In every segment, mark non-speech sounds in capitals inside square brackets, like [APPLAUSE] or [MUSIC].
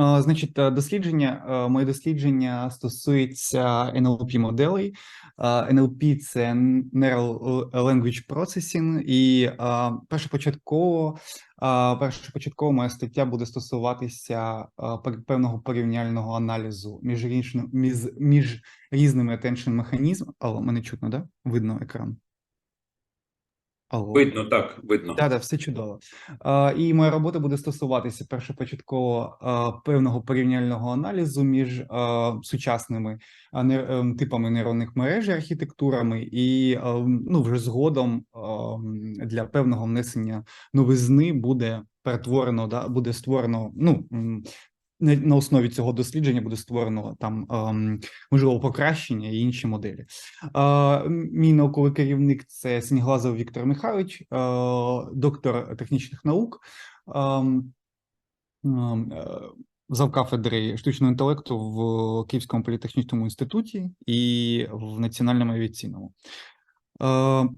Значить, е, дослідження, е, моє дослідження стосується NLP моделей. NLP – це Neural Language Processing, і першопочатково, першопочатково моя стаття буде стосуватися певного порівняльного аналізу між, між, між різними attention механізмами. Алло, мене чутно, да? Видно екран. Алло. Видно, так, видно. Так, так, все чудово. Е, І моя робота буде стосуватися першопочатково е, певного порівняльного аналізу між е, сучасними е, не- е, типами нейронних мереж і архітектурами, і е, ну, вже згодом е, для певного внесення новизни буде перетворено, да, буде створено. Ну на основі цього дослідження буде створено там ем, можливо покращення і інші моделі. Мій науковий керівник це Сініглазов Віктор Михайлович, е, доктор технічних наук, ем, ем, е, завкафедри штучного інтелекту в Київському політехнічному інституті і в Національному авіаційному. Е,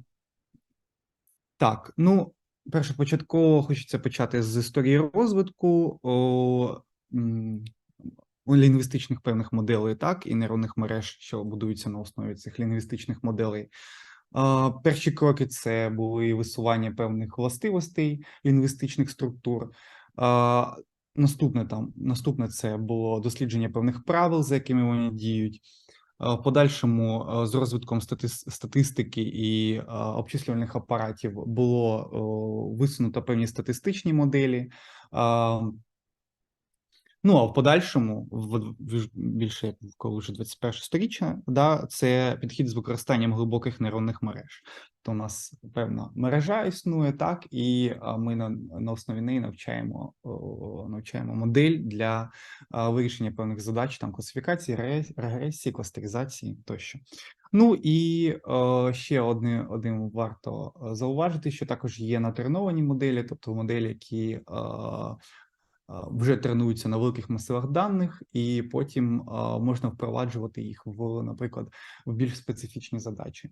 Так, ну, першопочатково хочеться почати з історії розвитку. Лінгвістичних певних моделей, так, і нейронних мереж, що будуються на основі цих лінгвістичних моделей. Перші кроки це були висування певних властивостей лінгвістичних структур. Наступне там наступне це було дослідження певних правил, за якими вони діють. В подальшому з розвитком статистики і обчислювальних апаратів було висунуто певні статистичні моделі. Ну, а в подальшому, в більше як коли вже 21 сторіччя, да, це підхід з використанням глибоких нейронних мереж. То у нас певна мережа існує, так, і ми на, на основі неї навчаємо, навчаємо модель для вирішення певних задач, там класифікації, регресії, кластеризації тощо. Ну і е, ще одне, один варто е, зауважити, що також є натреновані моделі, тобто моделі, які е, вже тренуються на великих масивах даних, і потім можна впроваджувати їх в, наприклад, в більш специфічні задачі.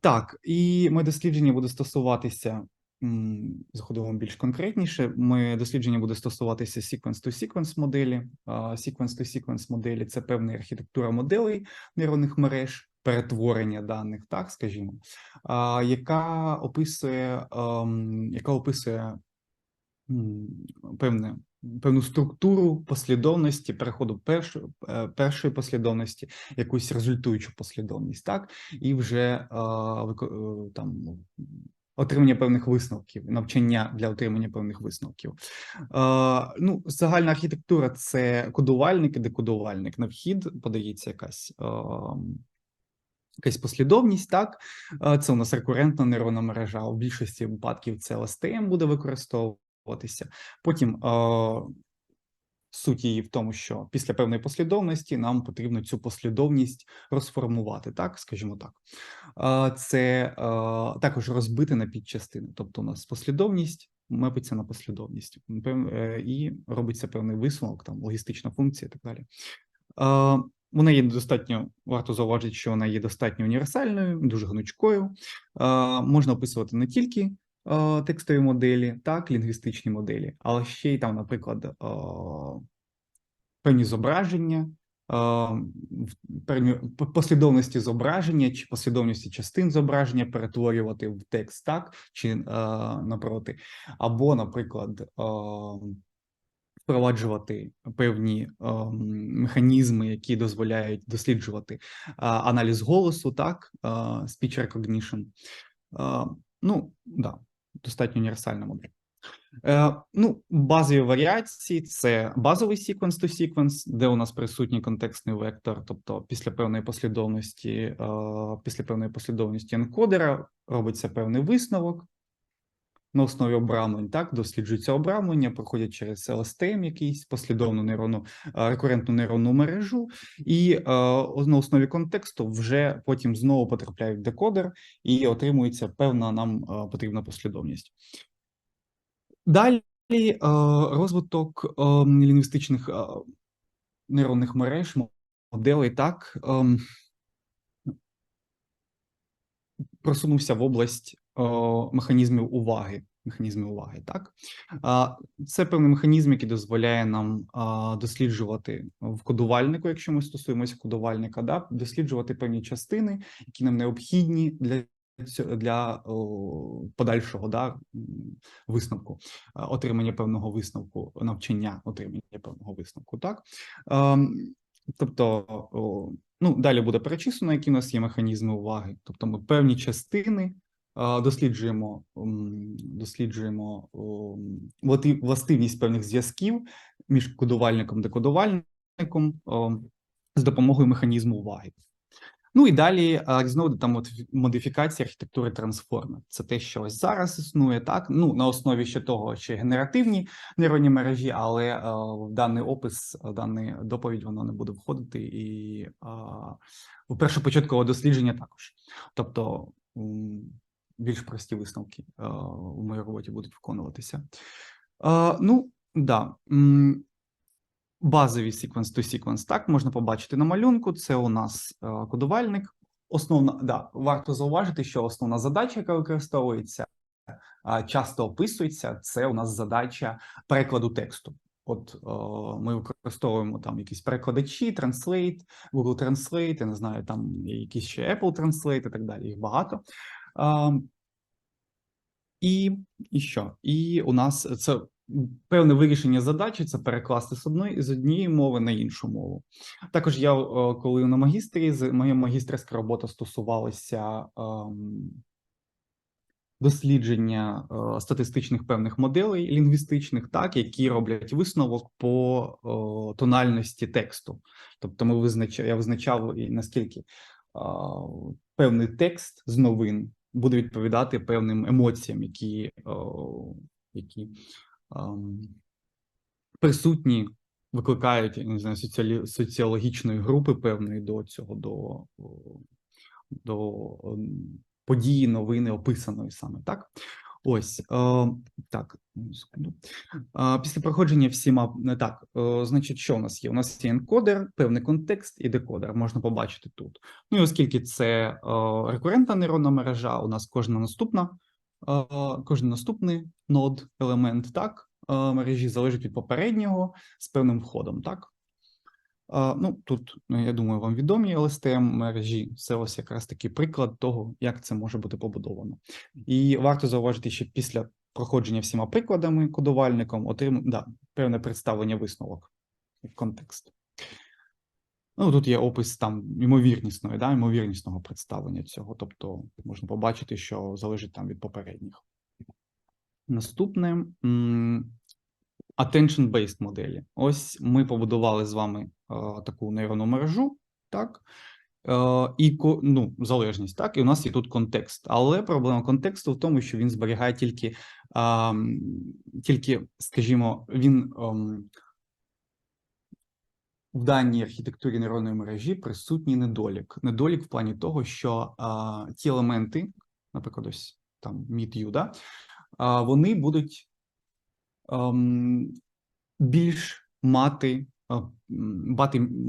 Так, і моє дослідження буде стосуватися. Заходимо більш конкретніше. Моє дослідження буде стосуватися sequence-to-sequence моделі. Sequence-to-sequence моделі це певна архітектура моделей нейронних мереж, перетворення даних, так скажімо, яка описує, ем, яка описує певне, певну структуру послідовності переходу першої, е, першої послідовності, якусь результуючу послідовність, так, і вже е, е, там отримання певних висновків, навчання для отримання певних висновків. Ну, загальна архітектура це кодувальник і декодувальник. На вхід подається якась. Якась послідовність, так це у нас рекурентна нейронна мережа. У більшості випадків це LSTM буде використовуватися. Потім суть її в тому, що після певної послідовності нам потрібно цю послідовність розформувати, так скажімо так. Це також розбити на підчастини. Тобто, у нас послідовність мепиться на послідовність, е, і робиться певний висновок, там логістична функція і так далі. Вона є достатньо, варто зауважити, що вона є достатньо універсальною, дуже гнучкою. Можна описувати не тільки е, текстові моделі, так, лінгвістичні моделі, але ще й там, наприклад, е, певні зображення, е, послідовності зображення чи послідовності частин зображення перетворювати в текст, так, чи е, напроти, або, наприклад, е, впроваджувати певні механізми, які дозволяють досліджувати аналіз голосу, так, а, speech recognition. А, ну, да, достатньо універсальна модель. Е, ну, базові варіації це базовий sequence to sequence, де у нас присутній контекстний вектор, тобто після певної послідовності, е, після певної послідовності енкодера робиться певний висновок, на основі обрамлень, так, досліджується обрамлення, проходять через LSTM якийсь послідовну нейронну е, рекурентну нейронну мережу, і е, на основі контексту вже потім знову потрапляють в декодер і отримується певна нам е, потрібна послідовність. Далі розвиток е, лінгвістичних нейронних мереж, моделей, так, ем, просунувся в область механізмів уваги. механізми уваги. Так це певний механізм, який дозволяє нам досліджувати в кодувальнику, якщо ми стосуємося кодувальника, да, досліджувати певні частини, які нам необхідні для цю- для подальшого да, висновку, отримання певного висновку, навчання отримання певного висновку. Так Ем, тобто, ну далі буде перечислено, які у нас є механізми уваги. Тобто, ми певні частини досліджуємо, досліджуємо властивність певних зв'язків між кодувальником і декодувальником з допомогою механізму уваги. Ну і далі знову там от модифікація архітектури трансформер. Це те, що ось зараз існує, так ну на основі ще того, ще генеративні нейронні мережі, але е, в даний опис, в даний доповідь воно не буде входити, і е, у першопочаткового дослідження також. Тобто більш прості висновки е, у моїй роботі будуть виконуватися. Е, ну да. базові sequence to sequence, так можна побачити на малюнку. Це у нас е, кодувальник. Основна да, варто зауважити, що основна задача, яка використовується, часто описується. Це у нас задача перекладу тексту. От е, ми використовуємо там якісь перекладачі, Translate, Google Translate, я не знаю, там якісь ще Apple Translate і так далі. Їх багато. А, і, і що? І у нас це певне вирішення задачі це перекласти з одної з однієї мови на іншу мову. Також я, е, коли на магістрі, моя магістерська робота стосувалася дослідження е, статистичних певних моделей лінгвістичних, так які роблять висновок по е, тональності тексту. Тобто, ми визначали, я визначав і наскільки певний текст з новин буде відповідати певним емоціям, які, о, які о, присутні, викликають не знаю, соціалі, соціологічної групи певної до цього, до, до події, новини описаної саме так. Ось е, так, секунду. Е, після проходження всіма так. Е, значить, що у нас є? У нас є енкодер, певний контекст і декодер. Можна побачити тут. Ну і оскільки це рекуррентна нейронна мережа, у нас кожна наступна, кожен наступний нод, елемент так мережі залежить від попереднього з певним входом. Так. Ну, тут, ну, я думаю, вам відомі LSTM мережі. Це ось якраз такий приклад того, як це може бути побудовано. І варто зауважити, що після проходження всіма прикладами кодувальником отримує да, певне представлення висновок контекст. Ну, тут є опис там ймовірнісної, да, ймовірнісного представлення цього. Тобто можна побачити, що залежить там від попередніх. Наступне attention-based моделі. Ось ми побудували з вами таку нейронну мережу, так? Е, і ну, залежність, так, і у нас є тут контекст. Але проблема контексту в тому, що він зберігає тільки, тільки скажімо, він ем, в даній архітектурі нейронної мережі присутній недолік. Недолік в плані того, що ті елементи, наприклад, ось там you, да, вони будуть ем, більш мати, а, м,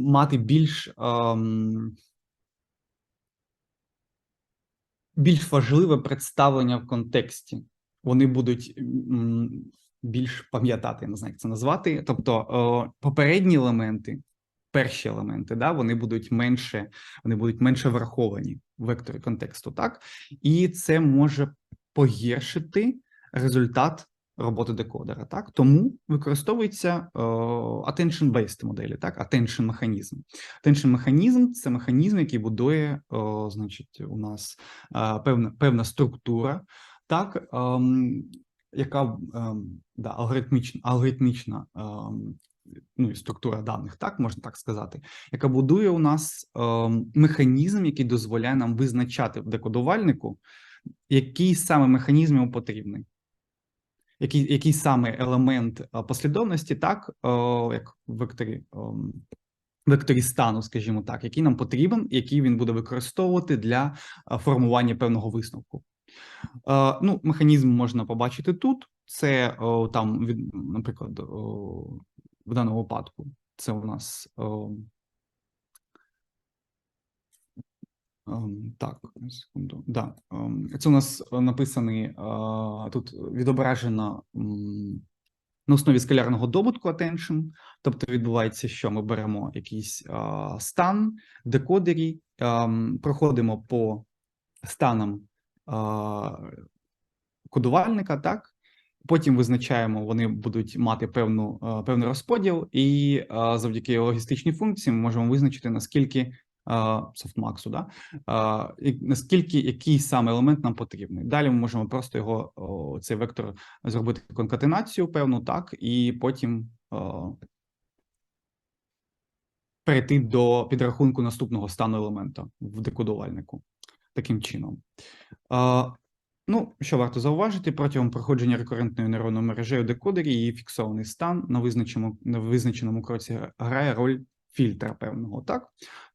мати, більш, ем, більш важливе представлення в контексті. Вони будуть більш пам'ятати, не знаю, як це назвати. Тобто е, попередні елементи, перші елементи, да, вони будуть менше, вони будуть менше враховані в векторі контексту, так? І це може погіршити результат роботи декодера. Так, тому використовується е, attention-based моделі, так, attention механізм. Attention механізм це механізм, який будує, е, значить, у нас е, певна певна структура, так, ем, яка ем, да, алгоритмічна, алгоритмічна ем, ну, і структура даних, так можна так сказати, яка будує у нас ем, механізм, який дозволяє нам визначати в декодувальнику, який саме механізм йому потрібний. Який, який саме елемент е, послідовності, так, е, як векторі, ем, векторі стану, скажімо так, який нам потрібен, який він буде використовувати для е, формування певного висновку. Е, Ну, механізм можна побачити тут. Це там, наприклад, в даному випадку, це у нас Ем, Так, секунду. Да. ем, Це у нас написаний е, тут відображено на основі скалярного добутку attention. Тобто відбувається, що ми беремо якийсь е, стан в декодері, ем, проходимо по станам е, кодувальника, так? Потім визначаємо, вони будуть мати певну, певний розподіл, і завдяки логістичній функції ми можемо визначити, наскільки софтмаксу, да? і наскільки який саме елемент нам потрібний. Далі ми можемо просто його цей вектор зробити конкатенацію певну, так, і потім перейти до підрахунку наступного стану елемента в декодувальнику. Таким чином. Ну, що варто зауважити, протягом проходження рекурентної нейронної мережі у декодері її фіксований стан на визначеному, на визначеному кроці грає роль фільтра певного, так?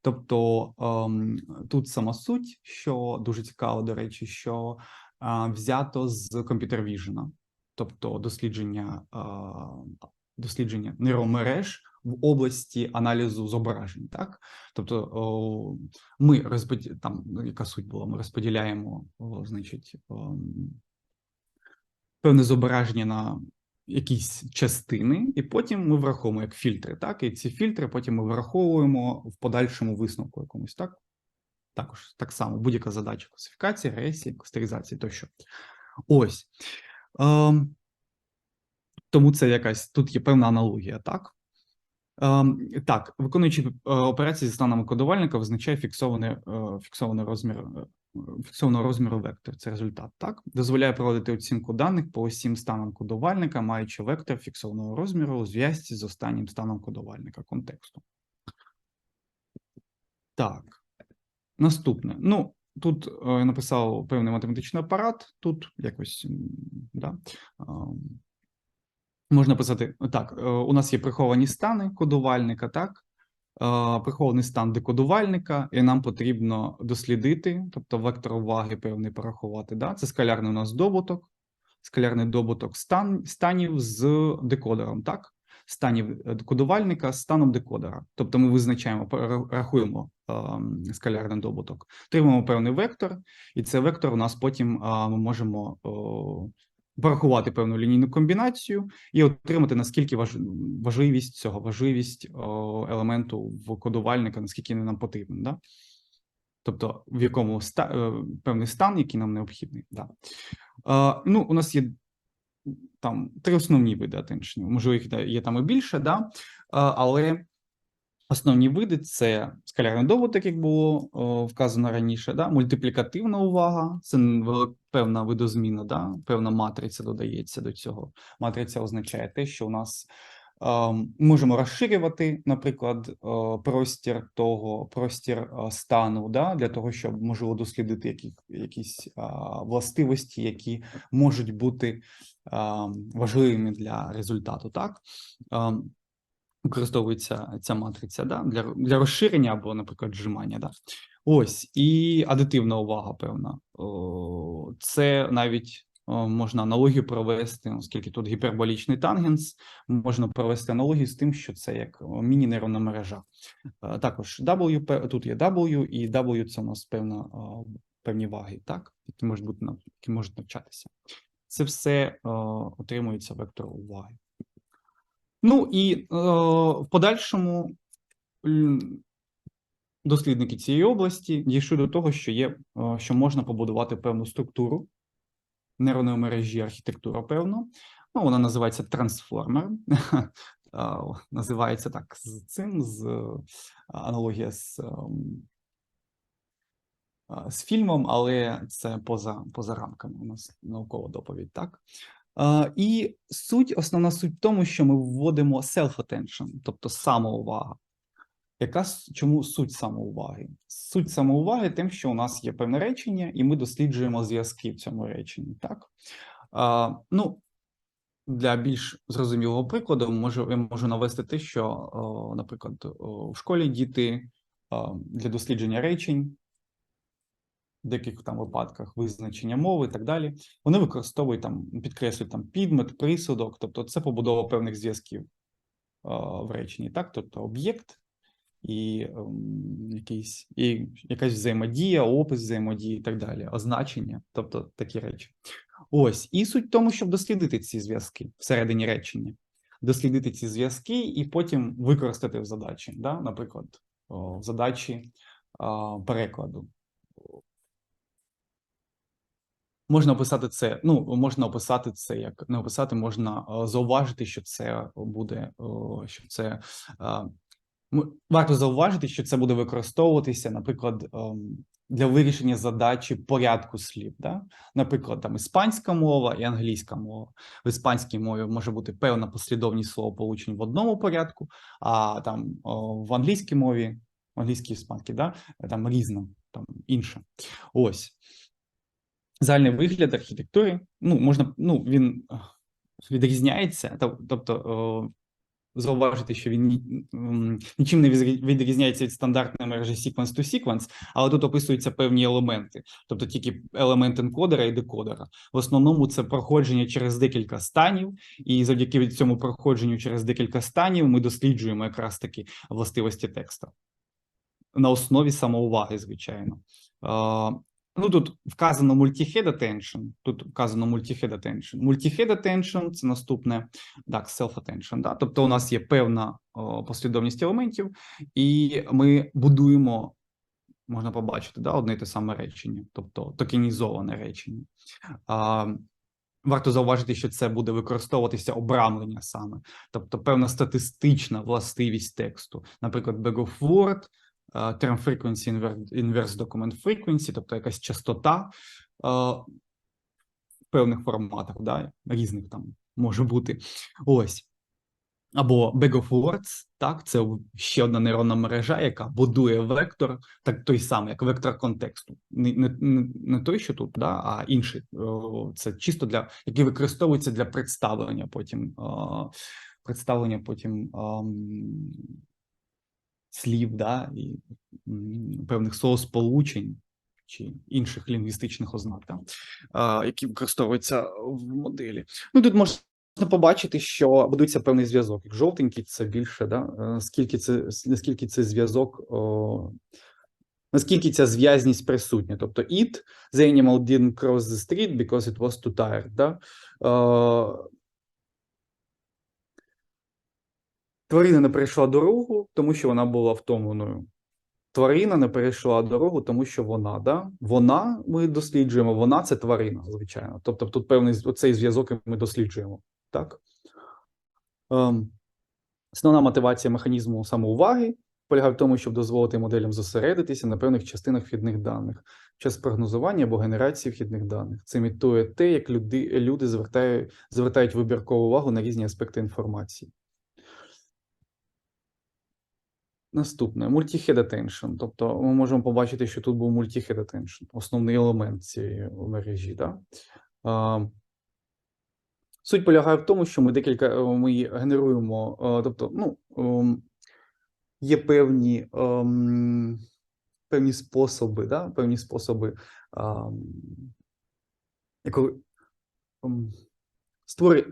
Тобто ем, тут сама суть, що дуже цікаво, до речі, що е, взято з Computer Vision, тобто дослідження, е, дослідження нейромереж в області аналізу зображень, так? Тобто ми розподі... там ну, яка суть була, ми розподіляємо, значить, о, певне зображення на якісь частини, і потім ми враховуємо як фільтри, так? І ці фільтри потім ми враховуємо в подальшому висновку якомусь, так? Також так само будь-яка задача класифікації, регресії, кластеризації тощо. Ось. Ем, тому це якась тут є певна аналогія, так? Ем, Так, виконуючи е, операції зі станами кодувальника, визначає фіксований, е, фіксований розмір е, фіксованого розміру вектор. Це результат. Так дозволяє проводити оцінку даних по усім станам кодувальника, маючи вектор фіксованого розміру у зв'язці з останнім станом кодувальника контексту. Так, наступне. Ну, тут я написав певний математичний апарат. Тут якось да. Можна писати так: е, у нас є приховані стани кодувальника, так, е, прихований стан декодувальника, і нам потрібно дослідити, тобто вектор уваги певний порахувати. Да? Це скалярний у нас добуток, скалярний добуток стан, станів з декодером, так? Станів кодувальника з станом декодера. Тобто ми визначаємо, рахуємо ем, скалярний добуток, отримуємо певний вектор, і цей вектор у нас потім ми можемо порахувати певну лінійну комбінацію і отримати наскільки важ... важливість цього, важливість о, елементу в кодувальника, наскільки він нам потрібен, да? тобто в якому ста... Е, певний стан, який нам необхідний. Да. Е, ну, у нас є там три основні види атеншенів, можливо, їх є там і більше, да? Е, але Основні види це скалярний добуток, як було о, вказано раніше, да? мультиплікативна увага, це певна видозміна, да? певна матриця додається до цього. Матриця означає те, що у нас е, можемо розширювати, наприклад, е, простір того, простір е, стану, да? для того, щоб можливо дослідити які, якісь е, властивості, які можуть бути е, важливими для результату. так? Е, використовується ця матриця да, для для розширення або, наприклад, зжимання. Да. Ось і адитивна увага, певна. Це навіть можна аналогію провести, оскільки тут гіперболічний тангенс, можна провести аналогію з тим, що це як міні-нейронна мережа. Е, також W, тут є W, і W це у нас певна, певні ваги, так, які можуть бути які можуть навчатися. Це все отримується вектором уваги. Ну і е, в подальшому дослідники цієї області дійшли до того, що є, е, що можна побудувати певну структуру нейронної мережі, архітектура певну. Ну, вона називається трансформер. [LAUGHS] Називається так з цим, з е, аналогія з з фільмом, але це поза поза рамками у нас наукова доповідь, так? І суть, основна суть в тому, що ми вводимо self-attention, тобто самоувага. Яка чому суть самоуваги? Суть самоуваги тим, що у нас є певне речення, і ми досліджуємо зв'язки в цьому реченні. Так? А, Ну, Для більш зрозумілого прикладу, можу, я можу навести те, що, наприклад, в школі діти для дослідження речень в деяких там випадках визначення мови і так далі. Вони використовують там, підкреслюють там підмет, присудок, тобто це побудова певних зв'язків в реченні, так, тобто об'єкт і ем, якийсь, і якась взаємодія, опис взаємодії і так далі, означення, тобто такі речі. Ось, і суть в тому, щоб дослідити ці зв'язки всередині речення, дослідити ці зв'язки і потім використати в задачі, да? наприклад, в задачі перекладу. Можна описати це. Ну, можна описати це як не описати, можна е, зауважити, що це буде, о, що це е, варто зауважити, що це буде використовуватися, наприклад, ем, для вирішення задачі порядку слів. Да? Наприклад, там іспанська мова і англійська мова. В іспанській мові може бути певна послідовність словополучень в одному порядку, а там в англійській мові, в англійській іспанській, да? там різна, там інша. Ось загальний вигляд архітектури. Ну, можна, ну, він е, відрізняється, тобто зауважити, що він нічим не відрізняється від стандартної мережі sequence to sequence, але тут описуються певні елементи, тобто тільки елемент енкодера і декодера. В основному це проходження через декілька станів, і завдяки цьому проходженню через декілька станів ми досліджуємо якраз таки властивості текста на основі самоуваги, звичайно. Ну, тут вказано multi-head attention. Тут вказано multi-head attention. Multi-head attention – це наступне так, self-attention. Да? Тобто, у нас є певна о, послідовність елементів, і ми будуємо, можна побачити, да, одне і те саме речення, тобто токенізоване речення. А, Варто зауважити, що це буде використовуватися обрамлення саме, тобто певна статистична властивість тексту, наприклад, bag of word, term frequency, inver- inverse document frequency, тобто якась частота е, в певних форматах, да, різних там може бути. Ось. Або bag of words, так, це ще одна нейронна мережа, яка будує вектор, так той самий, як вектор контексту. Не, не, не- той, що тут, да, а інший. Це чисто для який використовується для представлення потім, представлення потім ам, слів, да, і певних словосполучень чи інших лінгвістичних ознак, да, які використовуються в моделі. Ну тут можна побачити, що будується певний зв'язок. Як жовтенький це більше, да, е, скільки це наскільки це зв'язок. Наскільки ця зв'язність присутня? Тобто, it, the animal didn't cross the street because it was too tired. Да? Е, Тварина не перейшла дорогу, тому що вона була втомленою. Тварина не перейшла дорогу, тому що вона, да? Вона ми досліджуємо, вона це тварина, звичайно. Тобто тут певний оцей зв'язок ми досліджуємо. Так? Ем, основна мотивація механізму самоуваги полягає в тому, щоб дозволити моделям зосередитися на певних частинах вхідних даних час прогнозування або генерації вхідних даних. Це імітує те, як люди, люди звертають, звертають вибіркову увагу на різні аспекти інформації. Наступне multi-head attention. Тобто ми можемо побачити, що тут був multi-head attention, основний елемент цієї мережі. Да? А, Суть полягає в тому, що ми декілька е, ми генеруємо, е, тобто, ну, ем, є певні, ем, певні способи, да? певні способи якого, ем,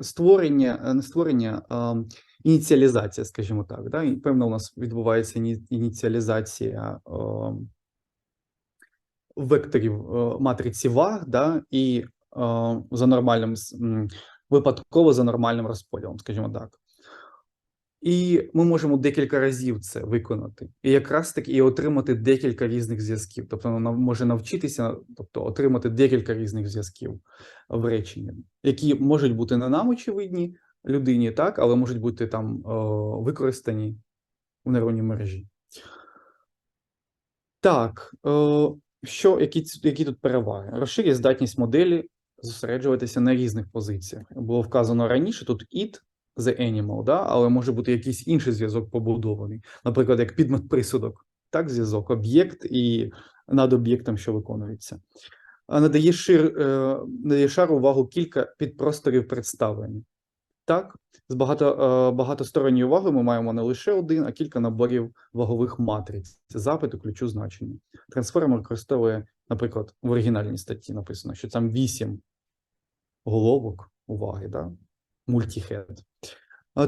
створення, е, не створення, а ініціалізація, скажімо так. Да? І певно, у нас відбувається іні- ініціалізація векторів е, матриці ваг, да? і е, за нормальним випадково за нормальним розподілом, скажімо так. І ми можемо декілька разів це виконати, і якраз таки і отримати декілька різних зв'язків. Тобто вона може навчитися, тобто отримати декілька різних зв'язків в реченні, які можуть бути не нам очевидні людині, так, але можуть бути там о, використані у нейронній мережі. Так, о, що, які, які тут переваги? Розширює здатність моделі зосереджуватися на різних позиціях. Було вказано раніше, тут it, the animal, да? але може бути якийсь інший зв'язок побудований. Наприклад, як підмет присудок, так, зв'язок, об'єкт і над об'єктом, що виконується. Надає шир, е, надає шару увагу кілька підпросторів представлення. Так, з багато, е, багатосторонньою увагою ми маємо не лише один, а кілька наборів вагових матриць. Запиту, ключу, значення. Трансформер використовує, наприклад, в оригінальній статті написано, що там вісім головок уваги, да? Мультіхед.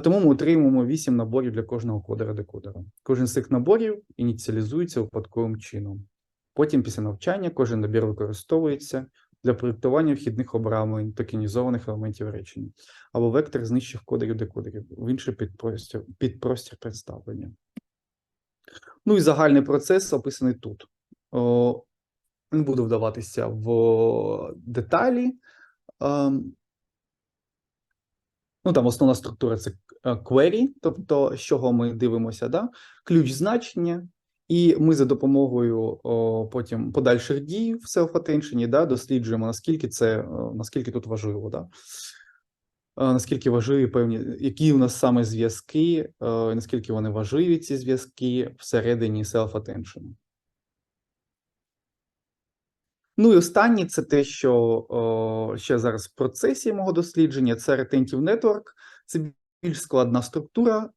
Тому ми отримуємо 8 наборів для кожного кодера декодера. Кожен з цих наборів ініціалізується випадковим чином. Потім, після навчання, кожен набір використовується для проєктування вхідних обрамлень токенізованих елементів речення або вектор з нижчих кодерів декодерів в інший підпростір, підпростір представлення. Ну і загальний процес описаний тут. О, не буду вдаватися в деталі. Ну, там основна структура це е, query, тобто з чого ми дивимося, да? ключ значення, і ми за допомогою о, потім подальших дій в self-attention да, досліджуємо, наскільки це е, наскільки тут важливо, да? Е, наскільки важливі певні, які у нас саме зв'язки, наскільки вони важливі, ці зв'язки всередині self-attention. Ну і останнє це те, що о, ще зараз в процесі мого дослідження, це Retentive Network. Це більш складна структура е,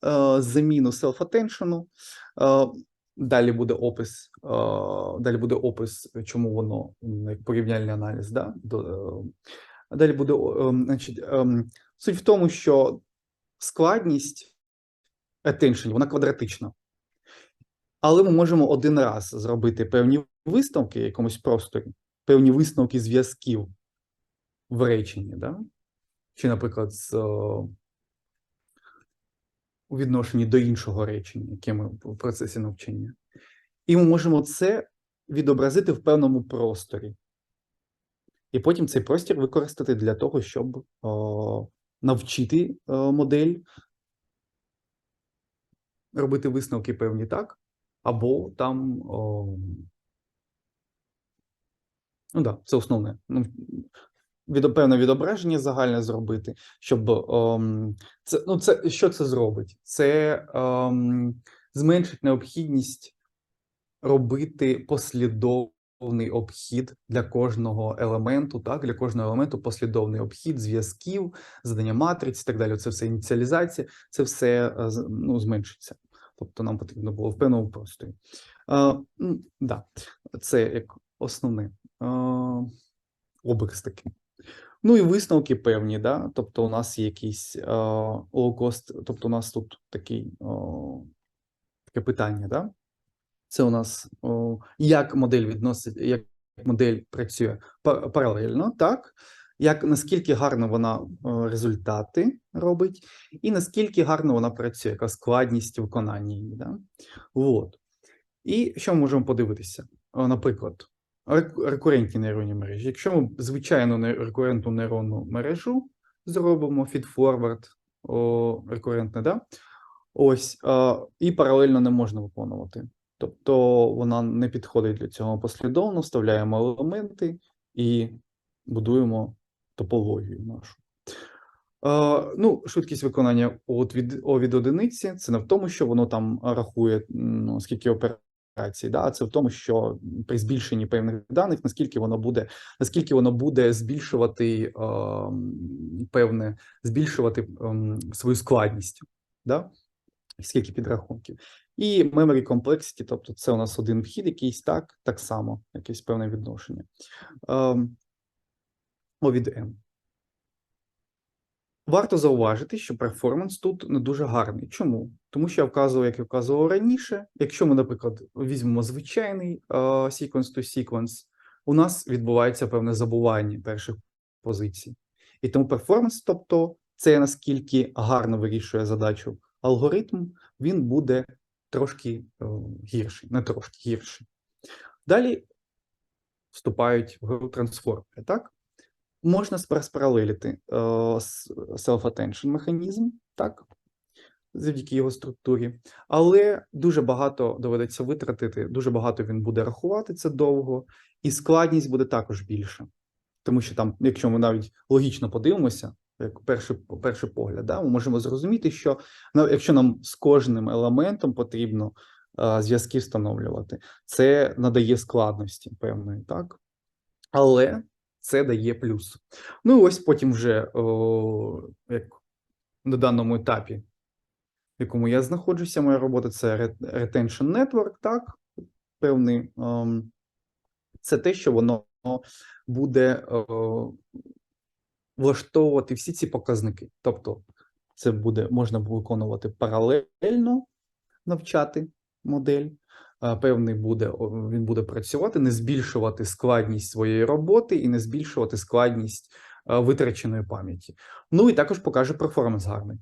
з заміну self-attention. Е, далі буде опис, е, далі буде опис, чому воно як порівняльний аналіз. Да? Е, далі буде ем, значить, ем, суть в тому, що складність attention, вона квадратична. Але ми можемо один раз зробити певні висновки в якомусь просторі, певні висновки зв'язків в реченні, да? чи, наприклад, з, о, у відношенні до іншого речення, яке ми в процесі навчання. І ми можемо це відобразити в певному просторі. І потім цей простір використати для того, щоб о, навчити о, модель робити висновки певні так, або там. О, Ну так, да, це основне. Ну, від, певне відображення загальне зробити, щоб ем, це, ну, це що це зробить? Це ем, зменшить необхідність робити послідовний обхід для кожного елементу, так, для кожного елементу послідовний обхід зв'язків, задання матриць і так далі. Це все ініціалізація, це все е, ну, зменшиться. Тобто нам потрібно було в певному просторі. Е, да, це як основне. Образ такий. Ну і висновки певні, да? тобто у нас є якийсь low-cost, тобто у нас тут такий, о, таке питання, да? Це у нас о, як модель відносить, як модель працює паралельно, так? Як наскільки гарно вона результати робить, і наскільки гарно вона працює, яка складність виконання її. Да? От. І що ми можемо подивитися? Наприклад, рекурентні нейронні мережі. Якщо ми звичайну рекурентну нейронну мережу зробимо feed-forward, рекурентне, да? ось, а, і паралельно не можна виконувати. Тобто вона не підходить для цього послідовно, вставляємо елементи і будуємо топологію нашу. Е, ну, швидкість виконання от від, від одиниці це не в тому, що воно там рахує, ну, скільки операцій, да, це в тому, що при збільшенні певних даних, наскільки воно буде, наскільки воно буде збільшувати е, певне, збільшувати ем, свою складність, да? скільки підрахунків. І memory complexity, тобто це у нас один вхід, якийсь так, так само, якесь певне відношення. Ем, О від N. Варто зауважити, що перформанс тут не дуже гарний. Чому? Тому що я вказував, як я вказував раніше. Якщо ми, наприклад, візьмемо звичайний sequence to sequence, у нас відбувається певне забування перших позицій. І тому перформанс, тобто це наскільки гарно вирішує задачу алгоритм, він буде трошки е, гірший, не трошки гірший. Далі вступають в гру трансформери, так? Можна спаралелити е, self-attention механізм, так, завдяки його структурі, але дуже багато доведеться витратити, дуже багато він буде рахувати це довго, і складність буде також більша. Тому що там, якщо ми навіть логічно подивимося, як перший, перший погляд, да, ми можемо зрозуміти, що якщо нам з кожним елементом потрібно е, зв'язки встановлювати, це надає складності певної, так? Але це дає плюс. Ну і ось потім вже о, як на даному етапі, в якому я знаходжуся, моя робота це Retention Network, так, певний. ем, Це те, що воно буде влаштовувати всі ці показники. Тобто Це буде можна виконувати паралельно, навчати модель. Е, Певний буде він буде працювати, не збільшувати складність своєї роботи і не збільшувати складність е, витраченої пам'яті. Ну і також покаже перформанс гарний.